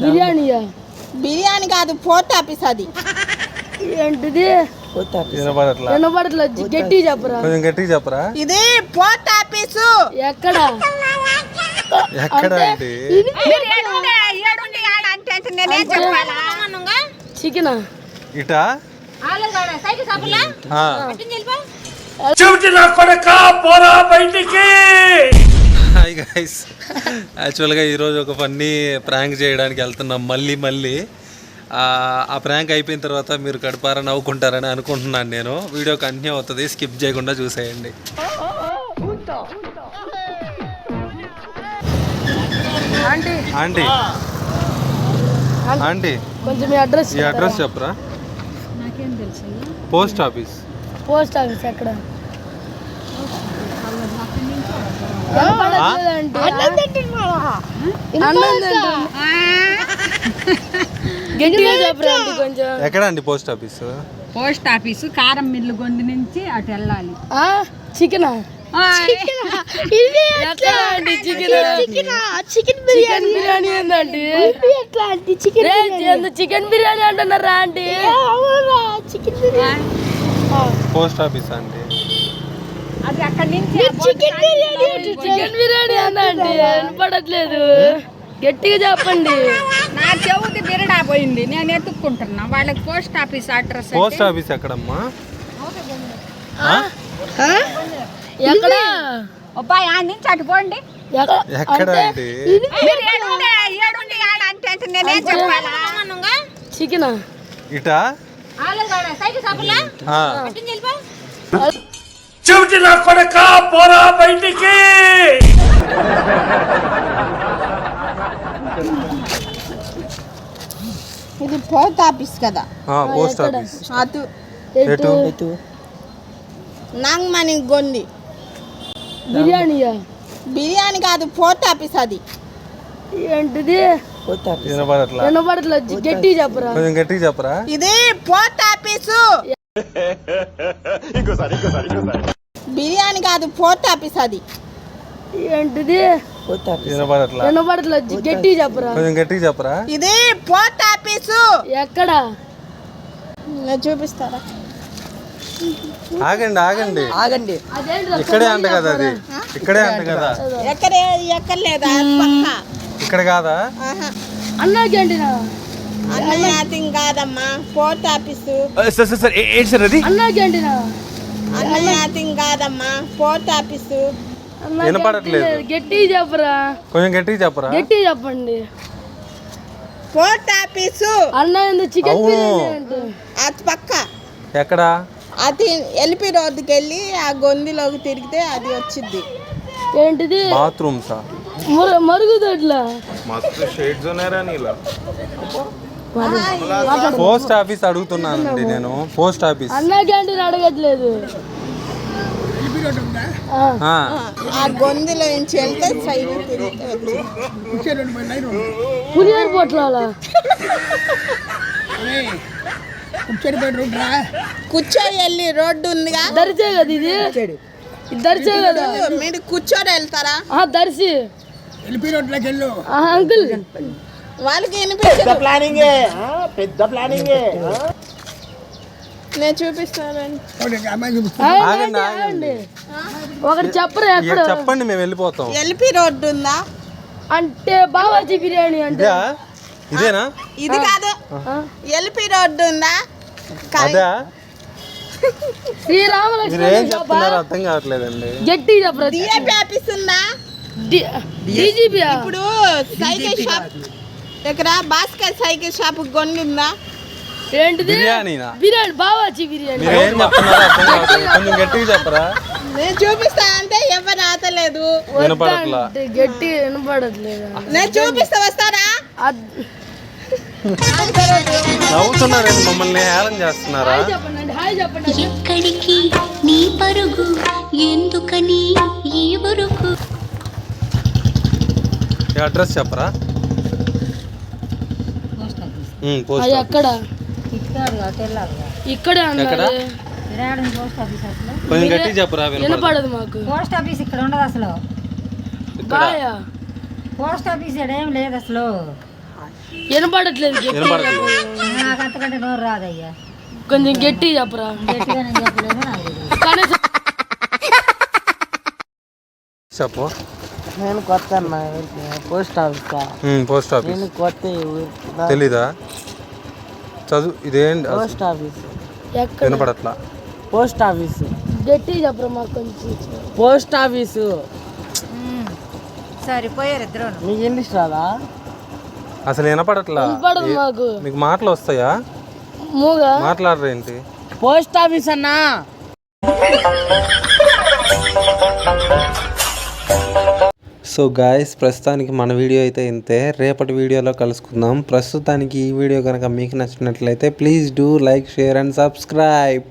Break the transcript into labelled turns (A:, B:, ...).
A: బిర్యానీయా?
B: బిర్యానీ కాదు post office అది.
A: ఏంటిది?
C: వినపడట్లా
A: గట్టి చెప్పరా?
C: కొంచెం గట్టిగా చెప్పరా?
B: ఇది పోస్ట్ ఆఫీసు.
A: ఎక్కడ?
C: ఎక్కడ అంటే
A: చికెన్?
C: ఇటా? ఆ. హాయ్ గైస్ యాక్చువల్గా ఈరోజు ఒక ఫన్నీ ప్రాంక్ చేయడానికి వెళ్తున్నాం. మళ్ళీ మళ్ళీ. ఆ, ప్రాంక్ అయిపోయిన తర్వాత మీరు కడుపారా నవ్వుకుంటారని అనుకుంటున్నాను నేను. వీడియో కంటిన్యూ అవుతుంది. స్కిప్ చేయకుండా చూసేయండి.
A: ఆంటీ.
C: ఆంటీ. ఆంటీ.
A: కొంచెం మీ అడ్రస్
C: ఈ అడ్రస్ చెప్పరా? పోస్ట్ ఆఫీస్
A: పోస్ట్ ఆఫీస్ ఎక్కడ వినపడట్లేదంటే. అన్నం తింటున్నా. గట్టిగా చెప్పరా ఆంటీ కొంచెం
C: ఎక్కడ అండి పోస్ట్ ఆఫీస్?
D: పోస్ట్ ఆఫీసు కారం మిల్లు గొంతు నుంచి అటు వెళ్ళాలి.
A: ఆ చికెనా? చికెన్? చికెన్ బిర్యానీ? ఎట్లా చికెన్ చికెన్ బిర్యానీ అంటున్నారా చికెన్ బిర్యానీ.
C: పోస్ట్ ఆఫీస్ అండి
D: అది అక్కడి నుంచి
A: చికెన్ బిర్యానీ చికెన్ బిర్యానీ అందండి వినపడట్లేదు. గట్టిగా చెప్పండి.
D: నా చెవుది బిరడా పోయింది. నేను ఎత్తుక్కుంటున్నా. వాళ్ళకి post office address
C: post office ఎక్కడమ్మా?
A: ఎక్కడ?
D: అబ్బాయి ఆ నుంచి అటు పోండి.
A: ఎక్కడ
D: నేనేం చెప్పాలా?
A: చికెన్?
C: ఇటా?
D: సైకిల్ షాపులా
C: ఆ.
B: ఇది పోస్ట్ ఆఫీస్ కదా.
C: ఆ, పోస్ట్ ఆఫీస్.
B: అటు
C: ఎటు?
B: నాంగమణి గొంది
A: బిర్యానీయా?
B: బిర్యానీ కాదు పోస్ట్ ఆఫీస్ అది.
A: ఏంటిది? వినపడట్లేదు గట్టిగా చెప్పరా?
C: కొంచెం గట్టిగా చెప్పరా?
B: ఇది పోస్ట్ ఆఫీసు. బిర్యానీ కాదు పోస్ట్ ఆఫీస్ అది.
A: ఏంటిది? గట్టిగా చెప్పరా?
C: కొంచెం గట్టిగా చెప్పరా?
B: ఇది పోస్ట్ ఆఫీసు.
A: ఎక్కడ?
B: చూపిస్తారా?
C: ఆగండి ఆగండి.
E: ఆగండి.
C: ఇక్కడే అంట కదా అది. ఇక్కడే అంట కదా.
B: ఎక్కడ? ఎక్కడ లేదా
C: ఇక్కడ కాదా?
B: ఆహా.
A: అన్నా
B: కాదమ్మా. Post office.
C: Sir sir sir ఏంటి సార్ అది?
A: క్యాంటీనా
B: అన్నయ్య యాతింగ్ కాదమ్మా పోస్ట్ ఆఫీసు.
C: వినపడట్లేదు.
A: గట్టిగా చెప్పరా?
C: కొంచెం గట్టిగా చెప్పరా?
A: గట్టిగా చెప్పండి.
B: Post office.
A: అన్న ఎందుకు చికెన్ అటు.
B: పక్క.
C: ఎక్కడ?
B: అది ఎల్పి రోడ్డుకి వెళ్ళి ఆ గొంతులోకి తిరిగితే అది వచ్చింది
A: ఏంటిది?
C: బాత్రూమ్సా?
A: మరు మరుగుదొడ్ల?
C: మస్తు షేడ్స్ ఉన్నారా నీలో. పోస్ట్ ఆఫీస్ అడుగుతున్నానండి నేను. Post office.
A: అన్నా క్యాంటీన్ అడగట్లేదు. ఆ,
B: గొంతులో నుంచి వెళ్తే సైడ్
A: పొట్లాల?
B: కూర్చొని వెళ్ళి రోడ్డు ఉందిగా.
A: దర్శే కదా ఇది? దర్శే కదా?
B: మీరు కూర్చొని వెళ్తారా?
A: ఆ దర్శి ఆ, అంకుల్.
B: వాళ్ళకి వినిపించదు నేను చూపిస్తానండి.
A: ఆగండి,
C: ఆగండి,
A: ఆగండి. ఒకటి చెప్పరా ఎక్కడ
C: చెప్పండి మేము వెళ్ళిపోతాం.
B: ఎల్పి రోడ్డు ఉందా?
A: అంటే బావాజీ బిర్యానీ అంటే.
C: ఇదా? ఇదేనా?
B: ఇది కాదు. ఎల్పి రోడ్డు ఉందా?
C: అదా?
A: శ్రీరామలక్ష్మి
C: అర్థం కావట్లేదండి.
A: గట్టి చెప్పరా?
B: డిఏపి ఆఫీస్ ఉందా?
A: డీజీపీ
B: ఇప్పుడు సైకిల్ షాప్ ఇక్కడ భాస్కర్ సైకిల్ షాప్ ఉందా
A: ఏంటిది
C: బిర్యానీనా?
A: బిర్యానీ బావాజీ బిర్యానీ.
C: మీరు ఏం చెప్తున్నారో అర్థం కావట్లేదు. కొంచెం గట్టిగా చెప్పరా?
B: నేను చూపిస్తా అంటే ఎవరు ఆతలేదు?
C: వినపడట్లా?
A: గట్టి వినపడట్లేదు.
B: నేను చూపిస్తా వస్తారా?
C: నవ్వుతున్నారండి మమ్మల్ని? హేళన చేస్తున్నారా?
F: ఎక్కడికి నీ పరుగు? ఎందుకని ఈ వరకు
C: ఈ అడ్రస్ చెప్పరా ఉమ్, పోస్ట్
A: అది
C: ఆఫీస్.
A: ఎక్కడ
D: ఇక్కడ అటు వెళ్ళాలి
A: ఇక్కడే
C: ఎక్కడ?
A: అన్నది
D: విరాడం పోస్ట్ ఆఫీస్. అసలు.
C: కొంచెం గట్టిగా చెప్పరా వినపడదు
A: వినపడదు మాకు.
D: పోస్ట్ ఆఫీస్ ఇక్కడ ఉండదు అసలు.
C: ఇక్కడ?
A: బాయా.
D: పోస్ట్ ఆఫీస్ ఇక్కడ ఏం లేదు అసలు.
A: వినపడట్లేదు గట్టి
E: నాకు అంతకంటే నోరు రాదయ్యా.
A: కొంచెం గట్టి చెప్పరా. కనీసం
C: చెప్పు.
G: నేను కొత్త అన్న పోస్ట్ ఆఫీస్?
C: Post office.
G: నేను కొత్త
C: తెలీదా? చదువు ఇదేంటి
G: పోస్ట్ ఆఫీస్.
A: ఎక్కడ
C: వినపడట్లా.
G: Post office.
A: గట్టి చెప్పరా మాకు కొంచెం.
G: Post office.
E: సరిపోయారు ఇద్దరు
G: మీకు ఇంగ్లీష్ రాదా?
C: అసలు వినపడట్లా?
A: మాకు.
C: మీకు మాటలు వస్తాయా?
A: మూగా?
C: మాట్లాడరేంటి
G: పోస్ట్ ఆఫీస్ అన్నా.
C: సో గాయస్ ప్రస్తుతానికి మన వీడియో అయితే ఇంతే. రేపటి వీడియోలో కలుసుకుందాం. ప్రస్తుతానికి ఈ వీడియో కనుక మీకు నచ్చినట్లయితే please do like share and subscribe